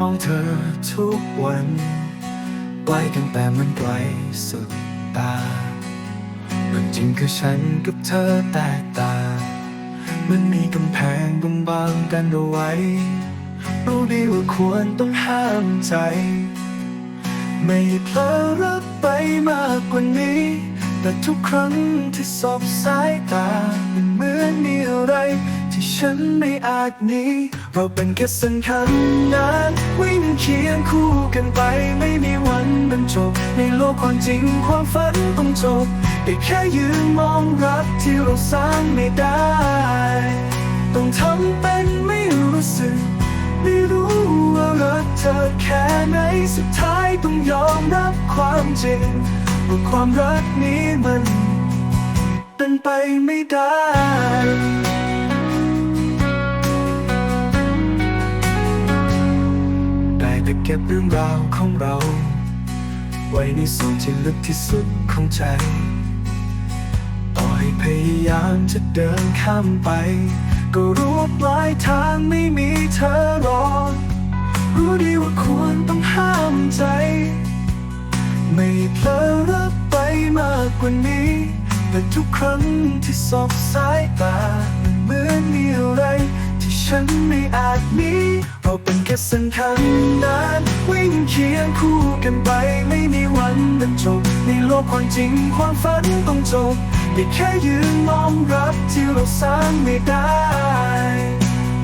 มองเธอทุกวันไกลกันแต่มันไกลสุดตาเรื่องจริงคือฉันกับเธอแตกต่างมันมีกำแพงบางๆกันเอาไว้ รู้ดีว่าควรต้องห้ามใจ ไม่เพลอรักไปมากกว่านี้ แต่ทุกครั้งที่สบสายตามันเหมือนมีอะไร ฉันไม่อาจหนีเราเป็นแค่ส้นคันนั้นวิ่งเคียงคู่กันไปไม่มีวันบรรจบ ในโลกความจริงความฝันต้องจบได้แค่ยืนมองรักที่เราสร้างไม่ได้ ต้องทำเป็นไม่รู้สึก ไม่รู้ว่ารักเธอแค่ไหนสุดท้ายต้องยอมรับความจริงว่าความรักนี้มันเป็นไปไม่ได้ เก็บเรื่องราวของเรา ไว้ในส่วนที่ลึกที่สุดของใจ ต่อให้พยายามจะเดินข้ามไป ก็รู้ว่าปลายทางไม่มีเธอรอ รู้ดีว่าควรต้องห้ามใจ ไม่เพลอรักไปมากกว่านี้ แต่ทุกครั้งที่สบสายตาเหมือนมีอะไรที่ฉันไม่อาจหนี้ เราเป็นแค่เส้นทางนั้นวิ่งเคียงคู่กันไปไม่มีวันบรรจบในโลกความจริงความฝันต้องจบได้แค่ยืนมองรักที่เราสร้างไม่ได้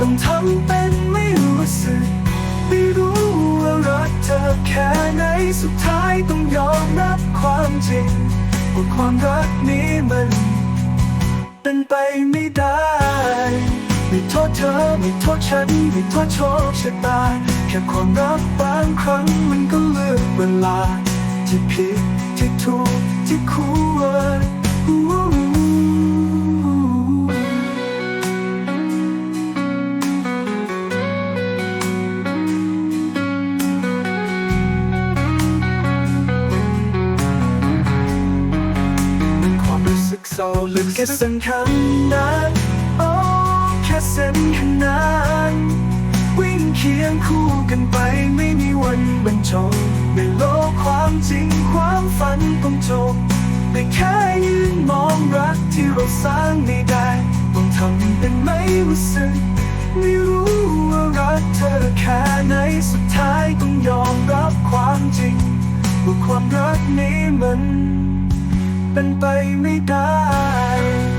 ต้องทำเป็นไม่รู้สึกไม่รู้ว่ารักเธอแค่ไหนสุดท้ายต้องยอมรับความจริงว่าความรักนี้มัน เป็นไปไม่ได้ โทษเธอไม่โทษฉันไม่โทษโชคชะตาแค่ความรักบางครั้งมันก็เลือกเวลาที่ผิดที่ถูกที่ควรความรู้สึกเศร้าลึกแค่ส้นข้างนั้น ส้นข้านวิ่งเคียงคู่กันไปไม่มีวันบรรจบในโลกความจริงความฝันต้องจบได้แค่ยืนมองรักที่เราสร้างไม่ได้ต้องทำเป็นไม่รู้สึกไม่รู้ว่ารักเธอแค่ไหนสุดท้ายต้องยอมรับความจริงว่าความรักนี้มันเป็นไปไม่ได้